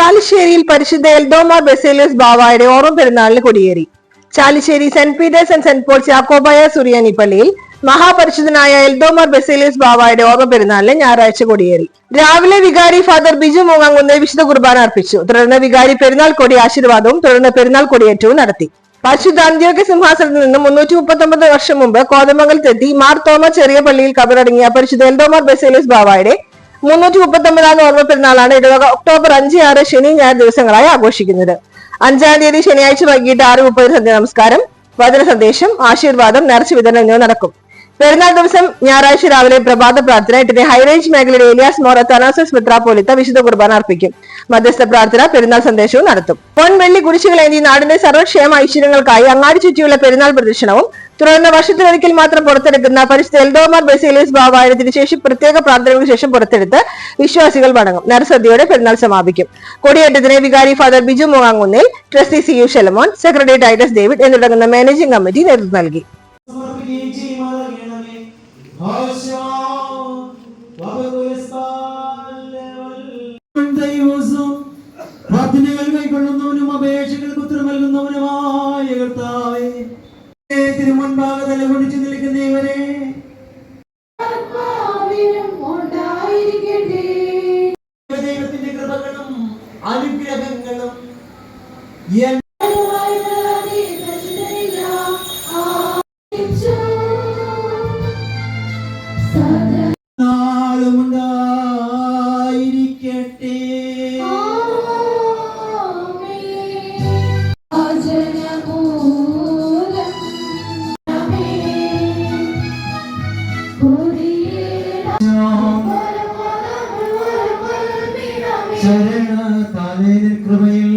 ചാലിശ്ശേരിയിൽ പരിശുദ്ധ എൽദോമ ബെസേലിയസ് ബാവായുടെ ഓർമ്മ പെരുന്നാളിന് കൊടിയേറി. Chalissery saint Peter's and saint Paul's Yakobaya സുറിയാനി പള്ളിയിൽ മഹാപരിശുദ്ധനായ എൽദോമർ ബെസേലിയസ് ബാവായുടെ ഓർമ്മ പെരുന്നാളിന് ഞായറാഴ്ച കൊടിയേറി. രാവിലെ വികാരി ഫാദർ ബിജു മൂങ്ങാങ്കുന്ന് വിശുദ്ധ കുർബാന അർപ്പിച്ചു. തുടർന്ന് വികാരി പെരുന്നാൾ കൊടി ആശീർവാദവും തുടർന്ന് പെരുന്നാൾ കൊടിയേറ്റവും നടത്തി. പരിശുദ്ധ അന്ത്യോഗ്യ സിംഹാസനത്തിൽ നിന്ന് മുന്നൂറ്റി മുപ്പത്തൊമ്പത് വർഷം മുമ്പ് കോതമംഗലത്തെത്തി മാർ തോമ ചെറിയ പള്ളിയിൽ കബറടങ്ങിയ പരിശുദ്ധ എൽദോമർ ബെസേലിയസ് ബാവായുടെ മുന്നൂറ്റി മുപ്പത്തി ഒമ്പതാം ഓർമ്മ പെരുന്നാളാണ് ഇടവക ഒക്ടോബർ അഞ്ച് ആറ് ശനി ഞായർ ദിവസങ്ങളായി ആഘോഷിക്കുന്നത്. അഞ്ചാം തീയതി ശനിയാഴ്ച വൈകിട്ട് ആറ് മുപ്പത് സന്ധ്യ നമസ്കാരം വചന സന്ദേശം ആശീർവാദം നേർച്ച വിതരണം എന്നിവ നടക്കും. പെരുന്നാൾ ദിവസം ഞായറാഴ്ച രാവിലെ പ്രഭാത പ്രാർത്ഥന എട്ടിന് ഹൈറേഞ്ച് മേഖലയിലെ ഏലിയാസ് മോർ തനാസസ് മിത്രാപോലിത്ത വിശുദ്ധ കുർബാന അർപ്പിക്കും. മധ്യസ്ഥ പ്രാർത്ഥന പെരുന്നാൾ സന്ദേശവും നടത്തും. പൊൻവെള്ളി കുരിശുകളേന്തി നാടിന്റെ സർവക്ഷേമ ഐശ്വര്യങ്ങൾക്കായി അങ്ങാടി ചുറ്റിയുള്ള പെരുന്നാൾ പ്രദർശനവും തുടർന്ന് വർഷത്തിലൊരിക്കൽ മാത്രം പുറത്തെടുക്കുന്ന പരിശുദ്ധ എൽഡോമാർ ബെസേലിയസ് ബാബായുടെ ശേഷം പ്രത്യേക പ്രാർത്ഥനകൾക്ക് ശേഷം പുറത്തെടുത്ത് വിശ്വാസികൾ മടങ്ങും നരസദ്യയുടെ പെരുന്നാൾ സമാപിക്കും. കൊടിയേറ്റത്തിന് വികാരി father Biju മുങ്ങാങ്കുന്നിൽ trustee C U Shelamon secretary Titus David എന്നിടങ്ങുന്ന managing committee നേതൃത്വം നൽകി. പ്രാർത്ഥനകൾ ഉണ്ടായിരിക്കട്ടെ ശരണ താലേനിൻ കൃപയിൽ